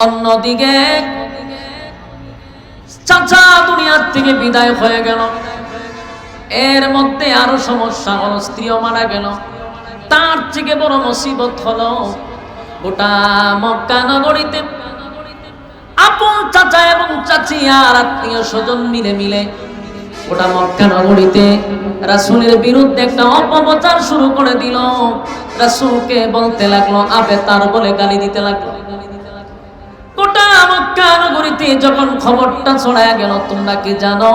অন্যদিকে চাচা দুনিয়ার থেকে বিদায় হয়ে গেল। এর মধ্যে আরও সমস্যা হলো, স্ত্রীও মারা গেল। তার থেকে বড় মুসিবত হলো, গোটা মক্কা নগরীতে আপন চাচা এবং চাচি আর আত্মীয় স্বজন মিলে মিলে গোটা মক্কা নগরীতে রাসূলের বিরুদ্ধে একটা অপপ্রচার শুরু করে দিল। রাসূলকে বলতে লাগল, আবে তার বলে গালি দিতে লাগল। গোটা মক্কা নগরীতে যখন খবরটা ছড়ায় গেল, তোমরা কি জানো?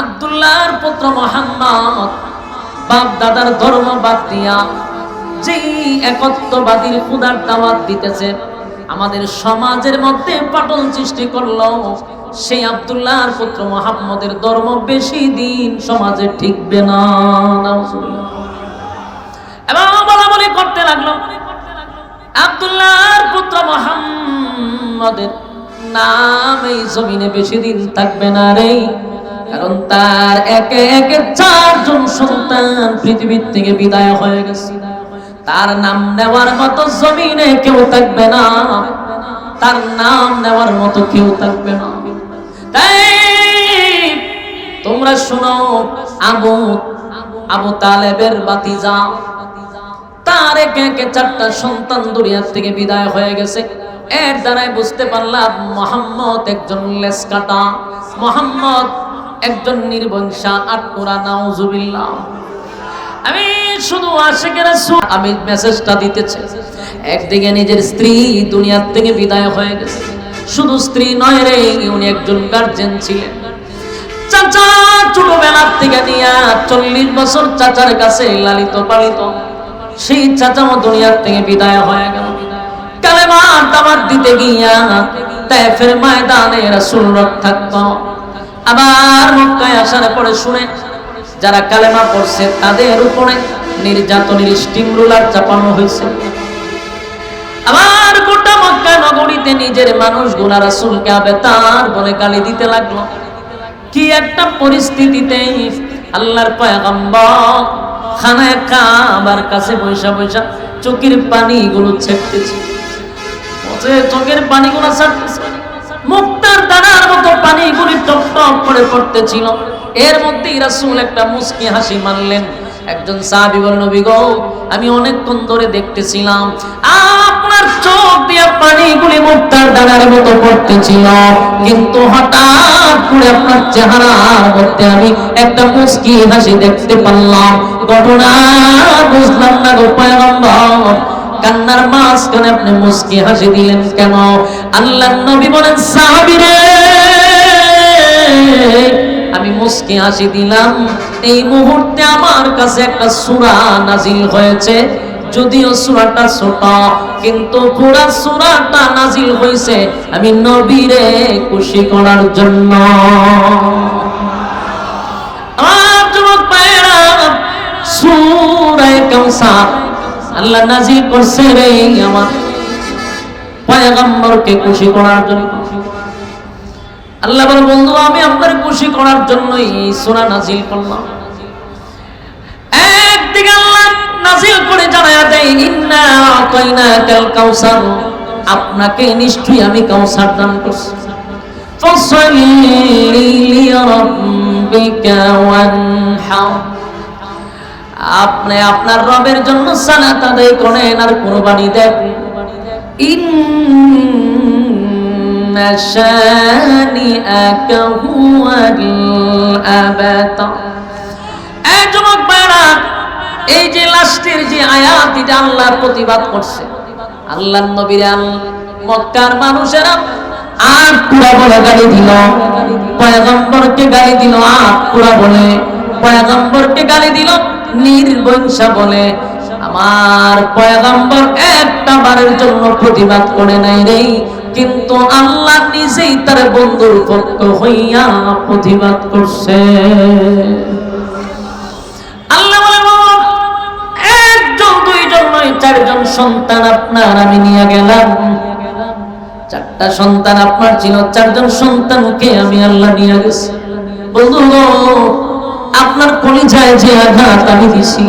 আব্দুল্লাহর পুত্র মোহাম্মদ বাপ দাদার ধর্ম বাদ দিয়া যেই একত্ববাদীর খুদার দাওয়াত দিতেছে, আমাদের সমাজের মধ্যে পাটল সৃষ্টি করল। সেই আব্দুল্লাহর পুত্র মোহাম্মদের ধর্ম বেশি দিন সমাজে ঠিকবে না, নাউজুবিল্লাহ। এবং বলা বলি করতে লাগল। আব্দুল্লাহর পুত্র মোহাম্মদের নাম এই জমিনে বেশি দিন থাকবে না রে। কারণ তার একে একে চারজন সন্তান পৃথিবীর থেকে বিদায় হয়ে গেছে। তার নাম নেওয়ার মতো জমিনে কেউ থাকবে না। তার নাম নেওয়ার মতো কেউ থাকবে না। তাই তোমরা শোনো, আবু আবু তালেবের বাতিজা তার একে একে চারটা সন্তান দুনিয়ার থেকে বিদায় হয়ে গেছে। এর দ্বারাই বুঝতে পারলাম মোহাম্মদ একজন মোহাম্মদ একজন নির্বংশা। আমি শুধু আমি মেসেজটা একদিকে নিজের স্ত্রী দুনিয়ার থেকে বিদায় হয়ে গেছে। শুধু স্ত্রী নয় রে, উনি একজন গার্জেন ছিলেন। চাচা ছোটবেলার থেকে নিয়ে চল্লিশ বছর চাচার কাছে লালিত পালিত। সেই চাচাও দুনিয়ার থেকে বিদায় হয়ে গেল। কালেমার দাবার দিতে গিয়া তাইফের ময়দানে রাসূল থাকত আবার মক্কায় আসার পরে শুনে যারা কালেমা পড়ছে তাদের উপরে নির্যাতনের স্টিম রুলার চাপানো হয়েছে। আবার গোটা মক্কা নগরীতে নিজের মানুষ মানুষগুলা রাসূলকে আবে তার বলে গালি দিতে লাগল। কি একটা পরিস্থিতিতে আল্লাহর পয়গম্বর খানায় কাবার কাছে বৈশা বৈশা চোখের পানিগুলো বলছে, চোখের পানিগুলো ছাড়তেছে মুক্তার দানার মতো পানিগুলি টপ টপ করে পড়তেছিল। এর মধ্যেই রাসূল একটা মুস্কি হাসি মারলেন একজন সাহাবী বলেন নবী গো, আমি অনেকক্ষণ ধরে দেখতেছিলাম, আপনার চোখ দিয়ে পানিগুলি মুক্তার দানার মতো পড়তেছিল। কিন্তু হঠাৎ করে আপনার চেহারার মধ্যে আমি একটা মুস্কি হাসি দেখতে পারলাম। ঘটনা বুঝলাম না গো পয়গম্বর, কান্নার মাঝখানে আপনি মুস্কি হাসি দিলেন কেন? আল্লাহ নবী বলেন সাহাবীরে আমি মুস্কি হাসি দিলাম এই মুহূর্তে আমার কাছে একটা সূরা নাজিল হয়েছে। যদিও সূরাটা ছোট, কিন্তু পুরা সূরাটা নাজিল হয়েছে আমি নবীরে খুশি করার জন্য। আল্লাহ নাজিল করছে রে আমার। পয়গম্বরকে খুশি করার জন্য। আল্লাহ বলে, বন্ধু, আমি আপনার খুশি করার জন্য এই সূরা নাজিল করলাম। একদিকে আল্লাহ নাজিল করে জানায়া দেয়, ইন্না আতাইনাকাল কাউসার আপনাকে নিশ্চয়ই আমি কাউসার দান করছি। আপনি আপনার রবের জন্য সালাত আদায় করেন আর কুরবানি দেন। শানিআকা হুয়াল আবাতার এই যে লাস্টের যে আয়াত, এটা আল্লাহর প্রতিবাদ করছে। আল্লাহর নবীর মক্কার মানুষেরা আর পুরা বলে গালি দিল। পয়গম্বরকে গালি দিল, আর পুরা বলে, পয়গম্বরকে গালি দিল, নির্বংশা বলে। আমার পয়গম্বর একটা বারের জন্য প্রতিবাদ করে নাই রে। কিন্তু আল্লাহ নিজেই তার বন্ধুর পক্ষ হইয়া প্রতিবাদ করছে। চারজন সন্তান আপনার, আমি নিয়ে গেলাম। চারটা সন্তান আপনার ছিল, চারজন আল্লাহ নিয়ে আপনার যে আঘাত আমি দিছি।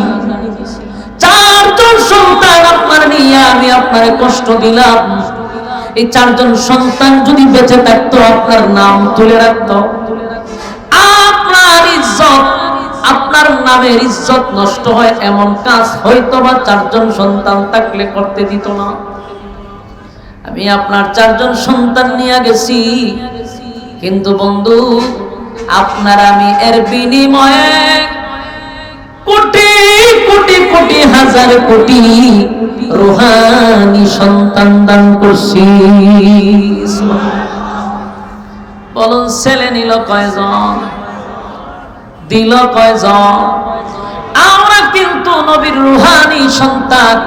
চারজন সন্তান আপনার নিয়ে আমি আপনার কষ্ট দিলাম। এই চারজন সন্তান যদি বেঁচে থাকতো, আপনার নাম তুলে রাখতো। আপনার ইজ্জত, আপনার নামের ইজ্জত নষ্ট হয়, এমন কাজ হয়তো বা চারজন সন্তান থাকলে করতে দিত না। আমি আপনার চারজন সন্তান নিয়ে গেছি। কিন্তু বন্ধু, আপনার আমি এর বিনিময়ে কোটি কোটি হাজার কোটি রোহানি সন্তান দান করছি। বলুন, ছেলে নিল কয়জন? দিল কয়জন? আমরা কিন্তু নবীর রুহানি সন্তান।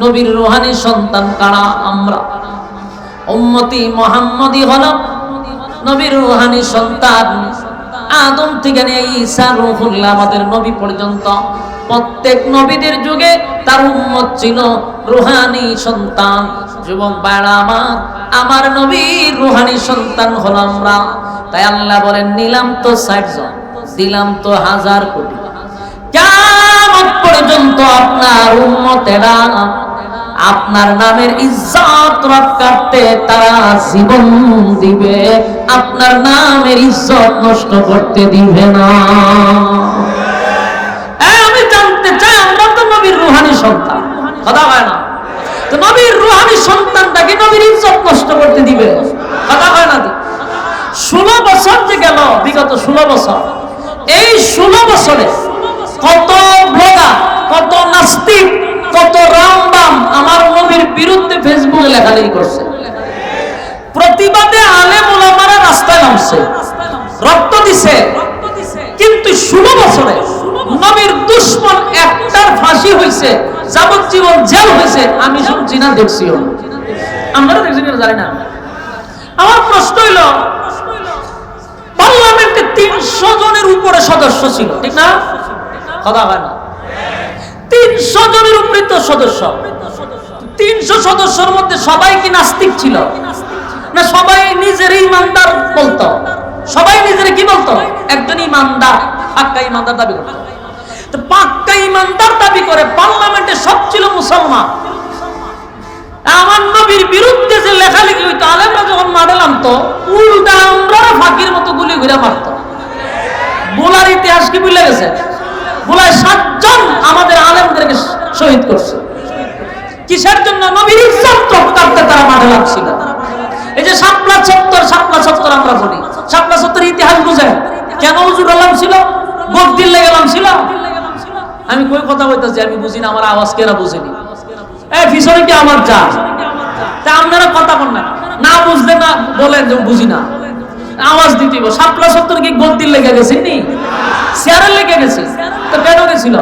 নবীর রুহানি সন্তান কারা? আমরা। উম্মতি মোহাম্মদি হল নবীর রুহানি সন্তান। আদম থেকে নিয়ে ঈসা রুহুল্লাহ আমাদের নবী পর্যন্ত প্রত্যেক নবীদের যুগে তার উম্মত ছিল রুহানি সন্তান। যুবক বাড়া আমার আমার নবীর রুহানি সন্তান হলো আমরা। তাই আল্লাহ বলেন, নিলাম তো ষাট জন, দিলাম তো হাজার কোটি। কিয়ামত পর্যন্ত আপনার উম্মতেরা আপনার নামের ইজ্জত রক্ষার্থে তারা জীবন দিবে। আপনার নামের ইজ্জত নষ্ট করতে দিবে না। রুহানি সন্তান। কথা হয় না? তো নবীর রুহানি সন্তানটাকে নবীর ইজ্জত নষ্ট করতে দিবে। কথা হয় না ষোলো বছর যে গেল, বিগত ষোলো বছর, এই ষোলো বছরে কত ব্লগার কত নাস্তিক, কত রামবাম আমার নবীর বিরুদ্ধে ফেসবুকে লেখালেখি করছে। প্রতিবাদে আলেম ওলামারা রাস্তায় নামছে, রক্ত দিছে। কিন্তু ষোলো বছরে একটার ফাঁসি হয়েছে যাবজ্জীবন জেল হয়েছে আমি শুনছি না দেখছিও। আমরা দেখছি না জানি না। আমার প্রশ্ন হইল, পার্লামেন্টে তিনশো জনের উপরে সদস্য ছিল, ঠিক না? কথা হয় না। তিনশো জনের উপরে তো সদস্য। তিনশো সদস্যর মধ্যে সবাই কি নাস্তিক ছিল? না, সবাই নিজের ইমানদার বলতো। সবাই নিজের কি বলতো? একজন ইমানদার, পাক্কা ইমানদার দাবি করতো। পাক্কা ইমানদার দাবি করে, পার্লামেন্টে সব ছিল মুসলমান। আমার নবীর বিরুদ্ধে যে লেখালেখি হইতো, আলেমরা যখন মাঠে নামতো উল্টা আমরা ফাঁকির মতো গুলি ঘুরে মারতো বোলার ইতিহাস কি ভুলে গেছে? বোলায় সাতজন আমাদের আলেমদেরকে শহীদ করছে। কিসের জন্য? নবীর ইজ্জত রক্ষার্থে তারা মাঠে লাগছিল এই যে সাপলা চত্বর সাপলা চত্বর আমরা বলি। সাপলা চত্বর ইতিহাস বুঝেন। কেন হুজুর আলাম ছিল? গদ্দিল লেগে ছিল? আমি কই কথা বলতেছি আমি বুঝি না, আমার আওয়াজ কেরা বুঝিনি? এ, পিছনে কি আমার যা? তা আপনারা কথা বল না। না বুঝলে না বলেন যে বুঝি না। আওয়াজ দিতে সাপলা সত্তর কি গদ্দিল লেগে গেছে নি? চেয়ারে লেগে গেছে। তো কেন গেছিল?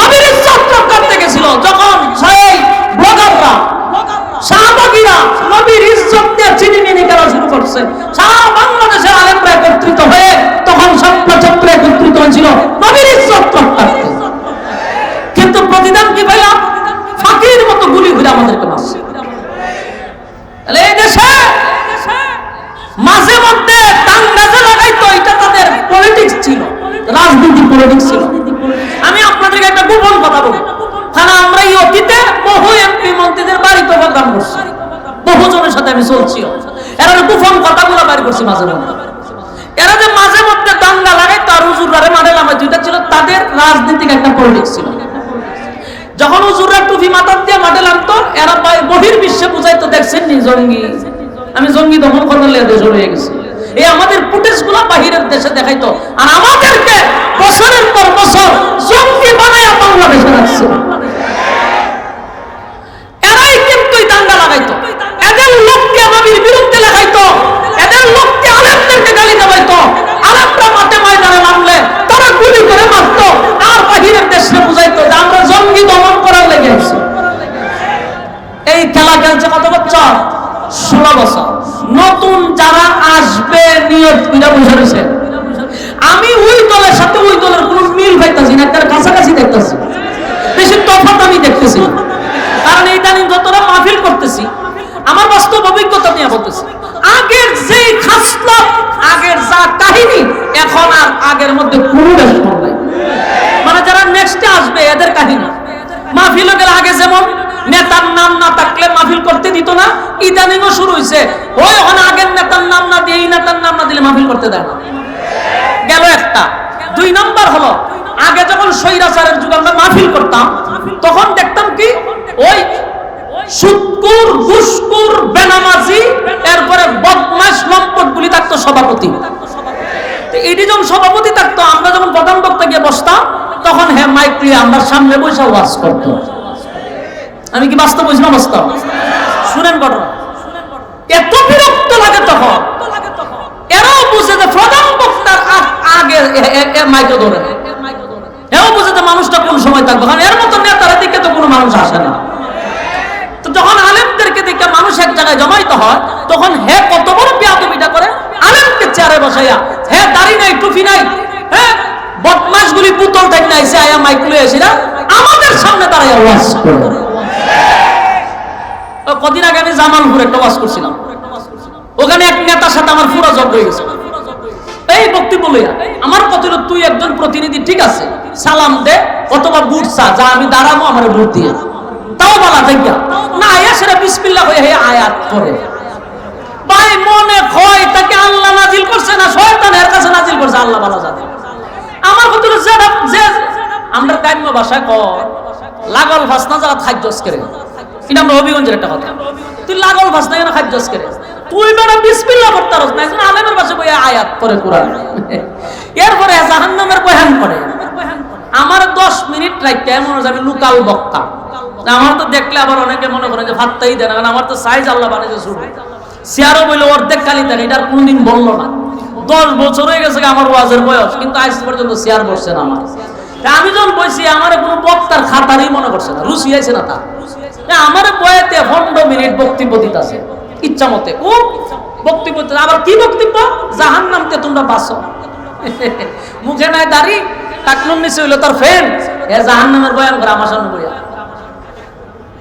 নবীর ইজ্জত করতে গেছিল। যখন সেই ব্লগাররা, শাহবাগীরা নবীর ইজ্জত নিয়ে চিনি মিনি করা শুরু করছে, সারা বাংলাদেশের আলেমরা একত্রিত হয়ে তখন সাপলা চত্বরে একত্রিত হয়েছিল। নবীর ইজ্জত করতে কিন্তু প্রতিদান কি পাইলাম ফাঁকির মতো গুলি ঘুরে আমাদেরকে মারছে তাহলে এই দেশে মাঝে মধ্যে লাগাইতো এটা তাদের পলিটিক্স ছিল, রাজনীতি পলিটিক্স ছিল। আমি আপনাদেরকে একটা গোপন কথা বলি। কারণ আমরা এই অতীতে বহু এমপি মন্ত্রীদের বাড়িতে প্রোগ্রাম করছি। বহুজনের সাথে আমি চলছি। এরা গোপন কথাগুলো বাইর করছি মাঝে মধ্যে। এরা যে মাঝে মধ্যে দাঙ্গা লাগাই তার হুজুরারে মারে নামাই দুইটা ছিল তাদের রাজনীতিক একটা পলিটিক্স ছিল। যখন হুজুররা টুপি মাথার দিয়ে মাঠে নামতো, এরা বহির বিশ্বে বুঝাইতো, দেখছেন নি জঙ্গি। আমি জঙ্গি দমন করবার লেগে দেশ হয়ে গেছি। এই আমাদের ফুটেজগুলা বাহিরের দেশে দেখাইতো। আর আমাদেরকে বছরের পর বছর জঙ্গি বানায় বাংলাদেশে রাখছে এরাই কিন্তু এই দাঙ্গা লাগাইতো এদের লোককে নবীর বিরুদ্ধে লাগাইতো এদের লোককে আলেমদেরকে গালি দেবাইতো আলেমরা মাঠে ময়দানে নামলে তারা গুলি করে মারতো আর বাহিরের দেশে বুঝাইতো যে আমরা জঙ্গি দমন করার লেগে আছি এই খেলা খেলছে কত বছর ষোলো বছর নতুন যারা আসবে নিয়ত করে বুঝে রয়েছে আমি ওই দলের সাথে ওই দলের কোনো মিল পাইতেছি না তার কাছাকাছি দেখতেছি বেশি তফাৎ আমি দেখতেছি না। কারণ ইদানিং যতটা মাহফিল করতেছি আমার বাস্তব অভিজ্ঞতা নিয়ে বলতেছি আগের যে খাসলত আগের যা কাহিনী এখন আর আগের মধ্যে কোনো রেসপন্স নাই মানে যারা নেক্সটে আসবে এদের কাহিনী মাহফিল গেলে আগে যেমন নেতার নাম না থাকলে দিত না, ইদানিংও শুরু হয়েছে ওই ওখানে আগের নেতার নাম না দিয়ে এই নেতার নাম না দিলে মাহফিল করতে দেয় না। গেল একটা। দুই নাম্বার হলো, আগে যখন সৈরাচারের যুগে আমরা মাহফিল করতাম, তখন দেখতাম কি, ওই সুৎকুর বেনামাজি, এরপরে বদমাস লম্পট গুলি থাকতো সভাপতি। এটি যখন সভাপতি থাকতো, আমরা যখন প্রধান বক্তা গিয়ে বসতাম, তখন হ্যাঁ মাইক আমার সামনে বসে ওয়াজ করতো আমি কি বাস্তব বুঝলাম বাস্তব শুনেন ঘটনা এত বিরক্ত লাগে তখন। এরাও বুঝে যে প্রধান বক্তার আগে মাইকে ধরে। না। এও বুঝে যে মানুষটা কোন সময় থাকবে। কারণ এর মতো নেতারা দিকে তো কোনো মানুষ আসে না। যখন আলেমদেরকে দেখে মানুষ এক জায়গায় জমাইতে হয়, তখন হে কত বড় বিয়াদবিটা করে। আলেমকে চেয়ারে বসাইয়া, হে দাড়ি নাই, টুপি নাই হ্যাঁ বদমাস গুলি পুতল থেকে আইসে আয়া মাইক লয়ে এসিরা আমাদের সামনে দাঁড়াইয়া ওয়াজ করে। কদিন আগে আমি জামালপুর একটা ওয়াজ করছিলাম। ওখানে এক নেতার সাথে আমার পুরো জব হয়ে গেছে। এই বক্তব্য লইয়া, আমার কথা হলো তুই একজন প্রতিনিধি, ঠিক আছে? সালাম দে, অথবা বুট চা, যা আমি দাঁড়াবো, আমার বুট দিয়ে। তাও বলা দেখা না, আয়া সেটা বিসমিল্লাহ হয়ে আয়াত করে। ভাই, মনে হয় তাকে আল্লাহ নাজিল করছে না? শয়তান এর কাছে নাজিল করছে, আল্লাহ বলা জানে। আমার কথা হলো যেটা যে আমরা কাম্য ভাষায় কর লাগল ভাসনা যারা খাদ্যস করে এটা আমরা হবিগঞ্জের একটা কথা। তুই লাগল ভাসনা কেন খাদ্যস করে তুই পড়তে পারছ না আলেমের পাশে বই আয়াত করে কোরআন? এরপরে বয়ান করে। আমার দশ মিনিট রাখতে মনে হয় আমি বক্তা। আমার তো দেখলে আবার অনেকে মনে করে যে ভাতটাই দেয় না, কারণ আমার তো সাইজ আল্লাহ বানিয়েছে শুরু। চেয়ারও বলল, অর্ধেক কালি এটা আর কোনদিন বলল না। দশ বছর হয়ে গেছে আমার ওয়াজের বয়স, কিন্তু আজ পর্যন্ত চেয়ার বসছে না আমার। আমি যখন বসি আমার কোনো বক্তার খাতারই মনে করছে না, রুচি আছে না তা আমার বয়েতে পনেরো মিনিট বক্তব্য দিতেছে ইচ্ছা মতে। ও বক্তব্য। আবার কি বক্তব্য? জাহান নামতে তোমরা বাসো মুখে নাই দাড়ি নিচে হইল তার এ জাহান নামের বয়ান করে আমার সামনে বইয়া।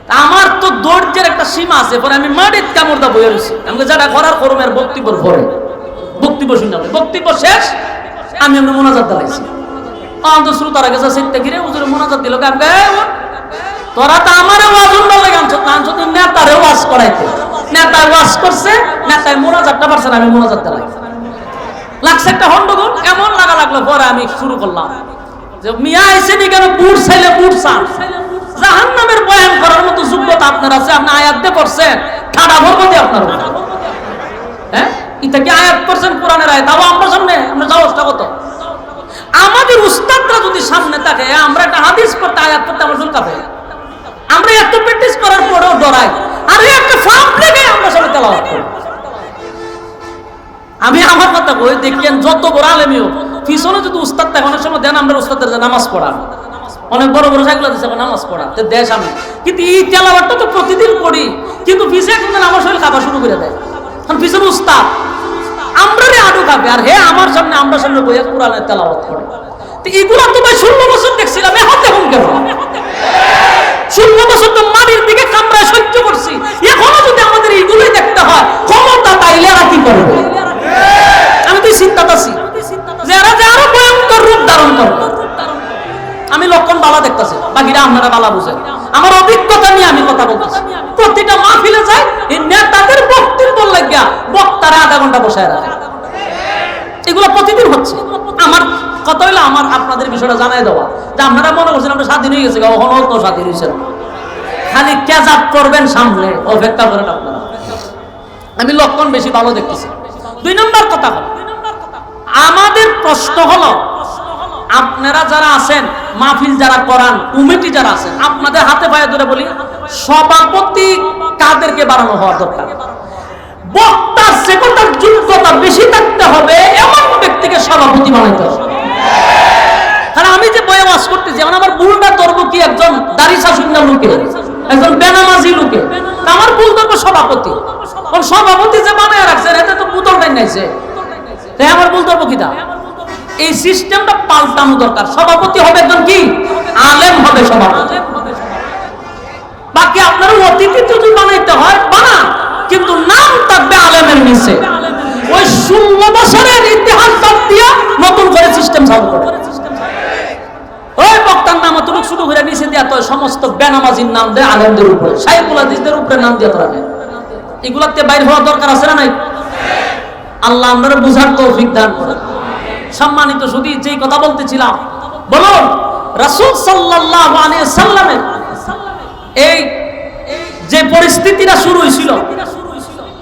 আমার তো ধৈর্যের একটা সীমা আছে পরে আমি মাটির কামড়টা বইয়ে রয়েছি আমি যেটা করার করুম এর বক্তব্যের পরে বক্তব্য শুনলাম বক্তব্য শেষ আমি এমনি মোনাজাত দিলাইছি অন্ত শ্রোতারা গেছে সিটতে ঘিরে উজুরে মোনাজাত দিল আমি কই, "এই ওঠ। তোরা তো আমারও ওয়াজ উন্নত লাগে আনছো না আনছো নেতারে ওয়াজ করাইতে। নেতায় ওয়াজ করছে নেতায় মোনাজাতটা পারছে না, আমি মোনাজাত দিলাই। লাগছে একটা হন্ডগোল এমন লাগা লাগল, পরে আমি শুরু করলাম। যে মিয়া আইসেনি কেন বুট চাইলে বুট চান জাহান নামের বয়ান করার মতো যোগ্যতা আপনার আছে, আপনি আয়াত দিয়ে করছেন ঠাডা ভরবতি আপনার হ্যাঁ? এটা কি আয়াত করছেন কোরআনের আয়াত? তাও আমরা সামনে, আমরা সাহসটা কত? আমাদের উস্তাদরা যদি সামনে থাকে, আমরা একটা হাদিস করতে আয়াত করতে আমার শুনতে হবে আমরা এত প্র্যাকটিস করার পরেও ডরাই। আর একটা ফার্ম থেকে আমরা সবাই তেলাওয়াত করি। আমি আমার কথা কই, দেখেন যত বড় আলেমিও পিছনে যদি উস্তাদ থাকে, অনেক সময় দেন আমরা উস্তাদের নামাজ পড়া। অনেক বড় বড় সাইকেল দিচ্ছে এখন নামাজ পড়া তো দেশ আমি। কিন্তু এই তেলাবারটা তো প্রতিদিন পড়ি কিন্তু পিছে কিন্তু আমার শরীর খাবার শুরু করে দেয়। কারণ পিছনে উস্তাদ। আমরা রে আডু খাবে আর হে, আমার সামনে আমরা সামনে বইয়া কোরআনের তেলাওয়াত করে। তো এগুলো তো ভাই ষোলো বছর দেখছিলাম এ হাতে হুম কেন? ষোলো বছর তো মাটির দিকে কামড়ায় সহ্য করছি। এখনও যদি আমাদের এইগুলোই দেখতে হয়, ক্ষমতা তাইলে আর কি করবে? আমি তো চিন্তাত আছি। যে এরা যে আরও ভয়ঙ্কর রূপ ধারণ করবে আমি লক্ষণ বালা দেখতেছি, বাকিরা আপনারা বালা বুঝেন। আমার অভিজ্ঞতা নিয়ে আমি কথা বলতেছি। প্রতিটা মাহফিলে যায় এই নেতাদের বক্তব্য লাগিয়া বক্তারা আধা ঘণ্টা বসায় রাখে। এগুলো প্রতিদিন হচ্ছে। আমার কথা হইল আমার আপনাদের বিষয়টা জানাই দেওয়া। যে আপনারা মনে করছেন আমরা স্বাধীন হয়ে গেছে কখনো তো স্বাধীন হয়েছে না। খালি ক্যাজাপ করবেন সামনে, অপেক্ষা করেন আপনারা। আমি লক্ষণ বেশি ভালো দেখতেছি। দুই নম্বর কথা হলো, আমাদের প্রশ্ন হলো, আপনারা যারা আছেন, মাহফিল যারা করান, কমিটি যারা আছেন, আপনাদের হাতে পায়ে ধরে বলি, সভাপতি কাদেরকে বাড়ানো হওয়া দরকার। বক্তার সেকন্ডার যোগ্যতা বেশি থাকতে হবে, এমন ব্যক্তিকে সভাপতি বানাইতে হবে। কারণ আমি যে বয়ে ওয়াজ করতেছি, এখন আমার ভুলটা ধরবো কি একজন দাড়ি শাসুন্দা লোকে, একজন বেনামাজি লোকে? আমার ভুল ধরবো সভাপতি। সভাপতি যে বানায় রাখছে, এতে তো পুতলটাই নাইছে। তাই আমার ভুল ধরবো কিটা? এই সিস্টেমটা পাল্টানো দরকার। সভাপতি হবে একজন কি? আলেম হবে সভাপতি। বাকি আপনার অতিথি যদি বানাইতে হয় বানা কিন্তু নাম থাকবে আলেমের নিচে। ওই ষোলো বছরের ইতিহাস বাদ দিয়া নতুন করে সিস্টেম চালু করে। ওই বক্তার নাম অতটুকু শুরু করে নিচে দেওয়া তো সমস্ত বেনামাজির নাম দেয় আলেমদের উপরে। সাইকুল হাদিসদের উপরে নাম দিয়ে তোরা এগুলাতে বাইর হওয়া দরকার আছে না নাই? আল্লাহ আমরা বুঝার তৌফিক দান করে সম্মানিত শুধু যেই কথা বলতেছিলাম, বলুন, রাসূল সাল্লাল্লাহু আলাইহি সাল্লামের এই যে পরিস্থিতিটা শুরু হয়েছিল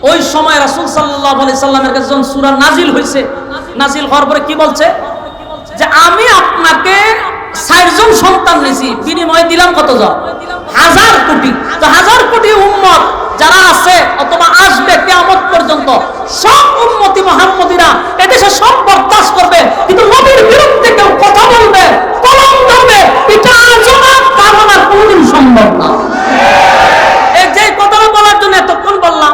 ওই সময় রাসূল সাল্লাল্লাহু আলাইহি সাল্লামের কাছে যখন সূরা নাজিল হয়েছে নাজিল হওয়ার পরে কি বলছে? যে আমি আপনাকে ষাটজন সন্তান নিয়েছি বিনিময় দিলাম কতজন? হাজার কোটি। তো হাজার কোটি উম্মত যারা আছে অথবা আসবে কেয়ামত পর্যন্ত, সব উম্মতি মোহাম্মদিরা এদেশে সব বরদাস্ত করবে। কিন্তু নবীর বিরুদ্ধে কেউ কথা বলবে, কলম ধরবে, এটা আজও কারণ আর কোনদিন সম্ভব না এই যে কথাটা বলার জন্য এতক্ষণ বললাম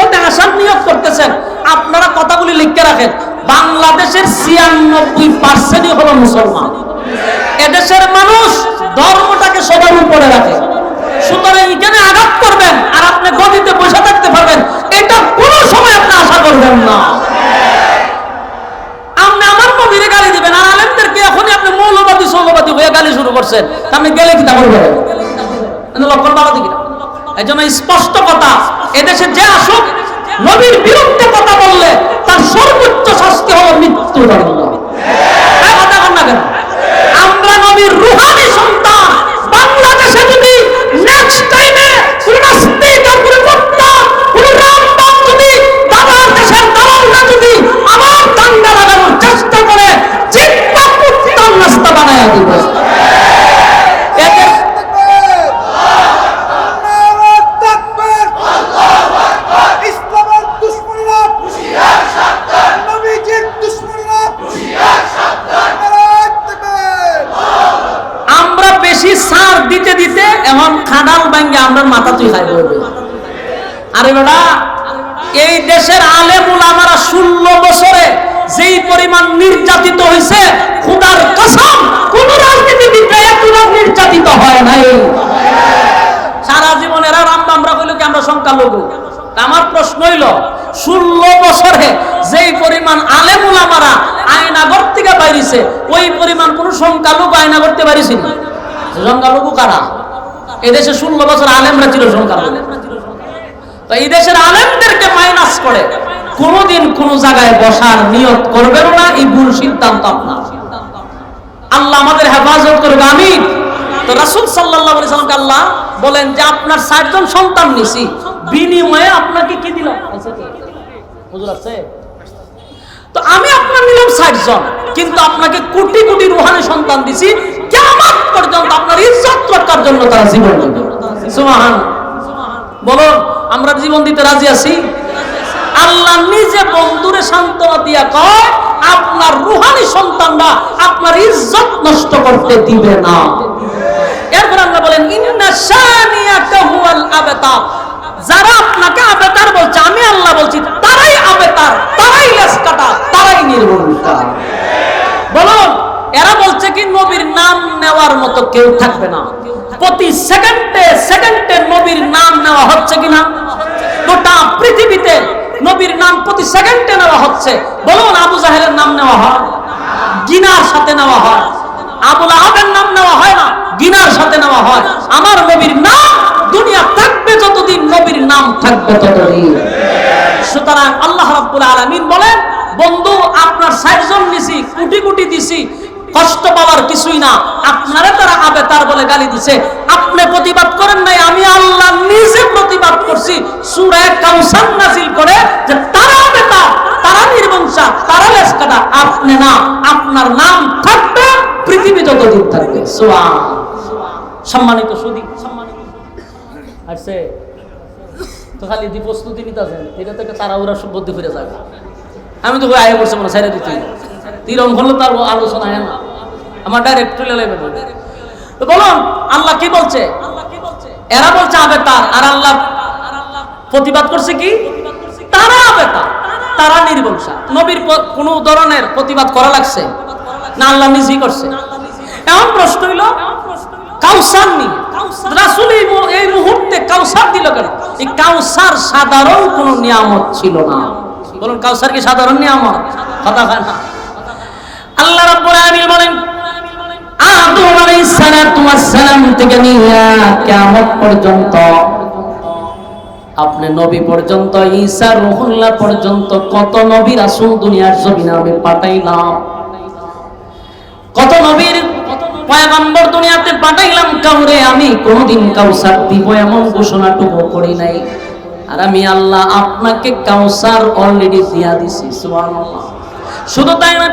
ভবিষ্যতে আসার নিয়োগ করতেছেন। আপনারা কথাগুলি লিখে রাখেন। বাংলাদেশের ছিয়ানব্বই পার্সেন্টই হলো মুসলমান। এদেশের মানুষ ধর্মটাকে সবার উপরে রাখে। সুতরাং এখানে আঘাত করবেন আর আপনি গদিতে বসে থাকতে পারবেন। এটা কোনো সময় আপনি আশা করবেন না। আপনি আমার নবীরে গালি দিবেন আর আলেমদেরকে এখনই আপনি মৌলবাদী, সৌলবাদী হয়ে গালি শুরু করছেন। আপনি গেলে কি তা করবেন? লক্ষণ এই জন্য স্পষ্ট কথা। এদেশে যে আসুক, নবীর বিরুদ্ধে কথা বললে তার সর্বোচ্চ শাস্তি হলো মৃত্যুদণ্ড? আমরা নবীর রুহানি সন্তান। বাংলাদেশে যদি নেক্সট টাইমে চেষ্টা করে চিন্তা নাস্তা বানায় দিবে। আমরা প্রশ্ন হইল, ষোলো বছরে যেই পরিমাণ আলেমুল আমারা আয়নাগর থেকে বাইরিছে, ওই পরিমাণ সংখ্যালঘু সংখ্যালঘু কারা? এদেশে ষোলো বছর আলেমরা ছিল সংখ্যালঘু এই দেশের আলেমদেরকে মাইনাস করে, কোনোদিন কোন জায়গায় বসার নিয়ত করবেন না, এই ভুল সিদ্ধান্ত আপনার। আল্লাহ আমাদের হেফাজত করবে আমি তো রাসুল সাল্লাহ সাল্লামকে আল্লাহ বলেন যে আপনার ষাটজন সন্তান নিছি। বিনিময়ে আপনাকে কি দিলাম? তো? আমি আপনার নিলাম ষাট জন কিন্তু আপনাকে কোটি কোটি রুহানি সন্তান দিছি। কেমন পর্যন্ত আপনার ইজ্জত রক্ষার জন্য তারা জীবন দেবে। সুবহান। বলুন আমরা জীবন দিতে রাজি আছি? আল্লাহ নিজে বন্ধুরে সান্ত্বনা দিয়া কয়, আপনার রুহানি সন্তানরা আপনার ইজ্জত নষ্ট করতে দিবে না। এরপর আমরা বলেন যারা আপনাকে আবেতার বলছে, আমি আল্লাহ বলছি, তারাই আবেতার, তারাই লেস তারাই নির্ভরতা বলুন এরা বলছে কি, নবীর নাম নেওয়ার মতো কেউ থাকবে না। প্রতি সেকেন্ডে সেকেন্ডে নবীর নাম নেওয়া হচ্ছে কিনা? গোটা পৃথিবীতে নবীর নাম প্রতি সেকেন্ডে নেওয়া হচ্ছে। বলুন, আবু জাহেলের নাম নেওয়া হয়? গিনার সাথে নেওয়া হয়? আবুল আহাবের নাম নেওয়া হয় না গিনার সাথে নেওয়া হয়। আমার নবীর নাম, দুনিয়া থাকবে যতদিন নবীর নাম থাকবে ততদিন। সুতরাং আল্লাহ রাব্বুল আলামিন বলেন, বন্ধু, আপনার ষাটজন নিছি কোটি কোটি দিছি, কষ্ট পাওয়ার কিছুই না। আপনারা তারা আবে তার বলে গালি দিছে। আপনি প্রতিবাদ করেন নাই, আমি আল্লাহ নিজে প্রতিবাদ করছি। সূরা কাউসার নাজিল করে যে তারা আবে তারা নির্বংশা, তারা লেস কাটা আপনি না, আপনার নাম থাকবে পৃথিবী যতদিন থাকবে সুবহান সম্মানিত সুদী, সম্মানিত আসছে। তো খালি দি প্রস্তুতি নিতেছেন, এটা তারা ওরা সব বুদ্ধি ফিরে যাবে। আমি তো আয় করছে মনে সাইডে দিতে তিরম হলো তার আলোচনা হয় না। আমার ডাইরেক্ট তুলে নেবে তো বলুন, আল্লাহ কি বলছে? এরা বলছে আবে তার আর আল্লাহ প্রতিবাদ করছে কি? তারা আবে তার তারা নির্বংশা। নবীর কোনো ধরনের প্রতিবাদ করা লাগছে? না আল্লাহ নিজেই করছে। এমন প্রশ্ন হইল এই মুহূর্তে কেন? এই সাধারণ নিয়ামত ছিল না। বলুন নিয়ামত? কথা থেকে নিয়ে পর্যন্ত, আপনি নবী পর্যন্ত, ঈসা রুহুল্লাহ পর্যন্ত কত নবী রাসূল দুনিয়ার জমিনে আমি পাঠাইলাম। কত নবীর পয়গম্বর দুনিয়াতে পাঠাইলাম কাউরে, আমি কোনোদিন কাউসার দিব এমন ঘোষণা ঘোষণাটুকু করি নাই। আর আমি আল্লাহ আপনাকে কাউসার অলরেডি দিয়া দিছি, সুবহানাল্লাহ। শুধু তাই না,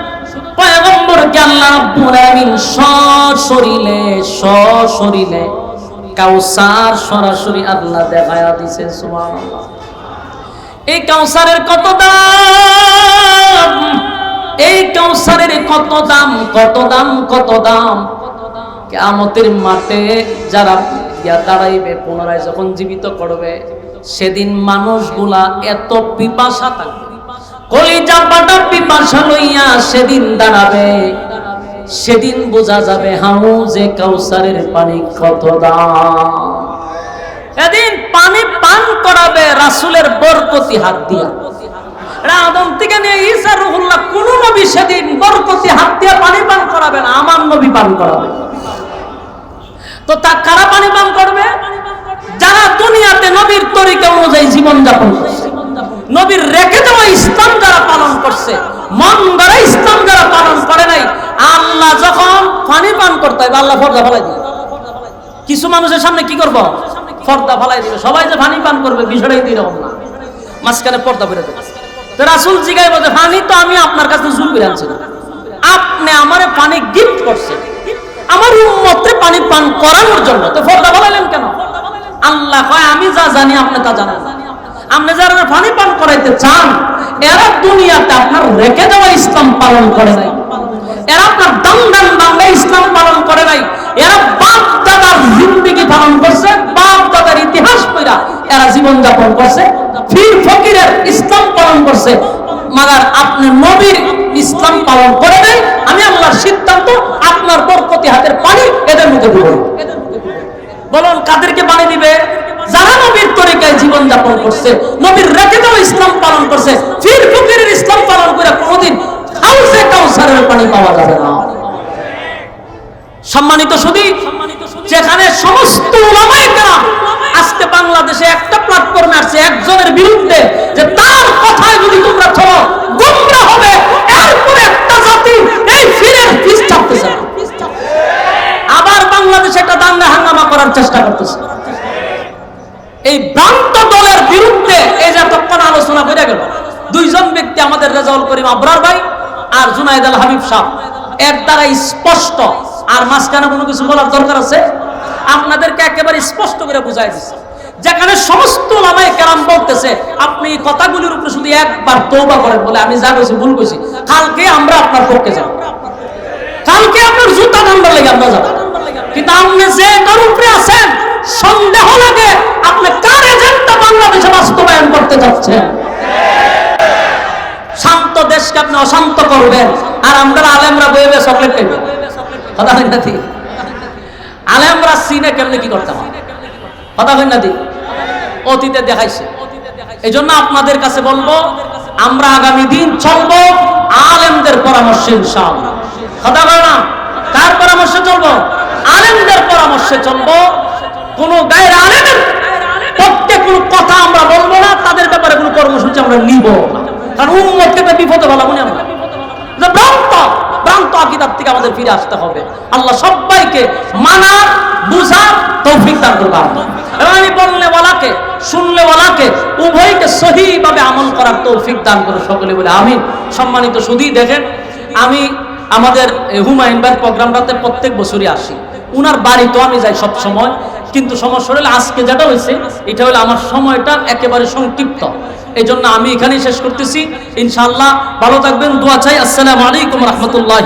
পয়গম্বরকে আল্লাহ রাব্বুল আলামিন সশরীরে সশরীরে কাউসার সরাসরি আল্লাহ দেখায়া দিছে, সুবহানাল্লাহ। এই কাউসারের কত দাম? এই কাউসারের কত দাম কত দাম কত দাম? কেয়ামতের মাঠে যারা ইয়া দাঁড়াইবে, পুনরায় যখন জীবিত করবে, সেদিন মানুষগুলা এত পিপাসা থাকবে। কলিজা পাটা পিপাসা লইয়া সেদিন দাঁড়াবে। সেদিন বোঝা যাবে হামু যে কাউসারের পানি কত দাম। এদিন পানি পান করাবে রাসুলের বরকতি হাত দিয়া। আদম থেকে নিয়ে রুহুল্লাহ কোন নবী সেদিন বরকতি হাত দিয়ে পানি পান আমার নবী পান তো তা কারা পানি পান করবে? যারা দুনিয়াতে নবীর তরিকা অনুযায়ী জীবন যাপন নবীর রেখে দেওয়া ইসলাম যারা পালন করছে, মন দ্বারা ইসলাম যারা পালন করে নাই, আল্লাহ যখন পানি পান করতে হবে, আল্লাহ ফর্দা ফলাই দিবে। কিছু মানুষের সামনে কি করব? পর্দা ফালাই দিবে। সবাই যে পানি পান করবে, বিষয়টাই এরকম না। মাঝখানে পর্দা বেরো দেবে। তো রাসুল জিগাই বলছে পানি তো আমি আপনার কাছে জুল করে আনছি আপনি আমার পানি গিফট করছেন। আমার উম্মতে পানি পান করানোর জন্য। তো ফর্দা ফালাইলেন কেন? আল্লাহ কয়, আমি যা জানি আপনি তা জানেন। আপনি যারা পানি পান করাইতে চান, এরা দুনিয়াতে আপনার রেখে দেওয়া ইসলাম পালন করে নাই। এরা আপনার দাম বাংলা ইসলাম পালন করে নাই। এরা বাপ দাদার জিন্দিগি পালন করছে, বাপ দাদার ইতিহাস পড়া এরা জীবন যাপন করছে ফির ফকিরের ইসলাম পালন করছে। মাগার আপনি নবীর ইসলাম পালন করে নাই, আমি আল্লাহর সিদ্ধান্ত, আপনার বরকতি হাতের পানি এদের মুখে দিব বলুন, কাদেরকে পানি দিবে? যারা নবীর তরিকায় জীবন যাপন করছে, নবীর রেখে ইসলাম পালন করছে ফির ফকিরের ইসলাম পালন করে কোনোদিন হাউসে পানি পাওয়া যাবে না। সম্মানিত শুধু যেখানে সমস্ত ওলামায়ে কেরাম আজকে বাংলাদেশে একটা প্ল্যাটফর্মে আসছে, একজনের বিরুদ্ধে যে তার কথায় যদি তোমরা চলো হবে, এরপরে একটা জাতি এই ফিরের পিস চাপতেছে না আবার বাংলাদেশে একটা দাঙ্গা হাঙ্গামা করার চেষ্টা করতেছে। এই ভ্রান্ত দলের বিরুদ্ধে এই যে এতক্ষণ আলোচনা করে গেল, দুইজন ব্যক্তি আমাদের রেজাউল করিম আবরার ভাই আর জুনাইদ আল হাবিব সাহ। এর দ্বারা স্পষ্ট। আর মাঝখানে কোনো কিছু বলার দরকার আছে? আপনাদেরকে একেবারে স্পষ্ট করে বুঝাই দিচ্ছে। যেখানে সমস্ত লামায় কেরাম বলতেছে, আপনি কথাগুলির উপরে শুধু একবার তৌবা করেন বলে আমি যা কইছি ভুল কইছি। কালকে আমরা আপনার পক্ষে যাব। কালকে আপনার জুতা ঠান্ডা লেগে আমরা যাব। কিন্তু আপনি যে এটার উপরে আছেন, সন্দেহ লাগে আপনি কার এজেন্ডা বাংলাদেশে বাস্তবায়ন করতে যাচ্ছেন। শান্ত দেশকে আপনি অশান্ত করবেন। আর আমরা আলেমরা বয়ে বয়ে চকলেট খাইবেন কথা হয় না আলেমরা সিনে কেমনে কি করতে হয় কথা হয় না অতীতে দেখাইছে। এই জন্য আপনাদের কাছে বলব, আমরা আগামী দিন চলবো আলেমদের পরামর্শে কথা বলে না? কার পরামর্শে চলবো? আলেমদের পরামর্শে চলবো। কোন গায়ের আলেমের পক্ষে কোনো কথা আমরা বলব না, তাদের ব্যাপারে কোনো কর্মসূচি আমরা নিব না। কারণ উম্মতকে বিপদে ভালো মনে আমরা ভ্রান্ত ভ্রান্ত আকিদার থেকে আমাদের ফিরে আসতে হবে। আল্লাহ সবাইকে মানা বুঝার তৌফিক দান করবে এবং আমি বললে বলাকে শুনলে বলাকে উভয়কে সহিভাবে আমল করার তৌফিক দান করে সকলে বলে আমি সম্মানিত শুধুই দেখেন, আমি আমাদের হুমায়ুন ভাইয়ের প্রোগ্রামটাতে প্রত্যেক বছরই আসি। উনার বাড়ি তো আমি যাই সব সময়। কিন্তু সমস্যা হলে আজকে যেটা হয়েছে, এটা হলো আমার সময়টা একেবারে সংক্ষিপ্ত। এই জন্য আমি এখানেই শেষ করতেছি। ইনশাআল্লাহ ভালো থাকবেন দোয়া চাই। আসসালামু আলাইকুম রহমতুল্লাহ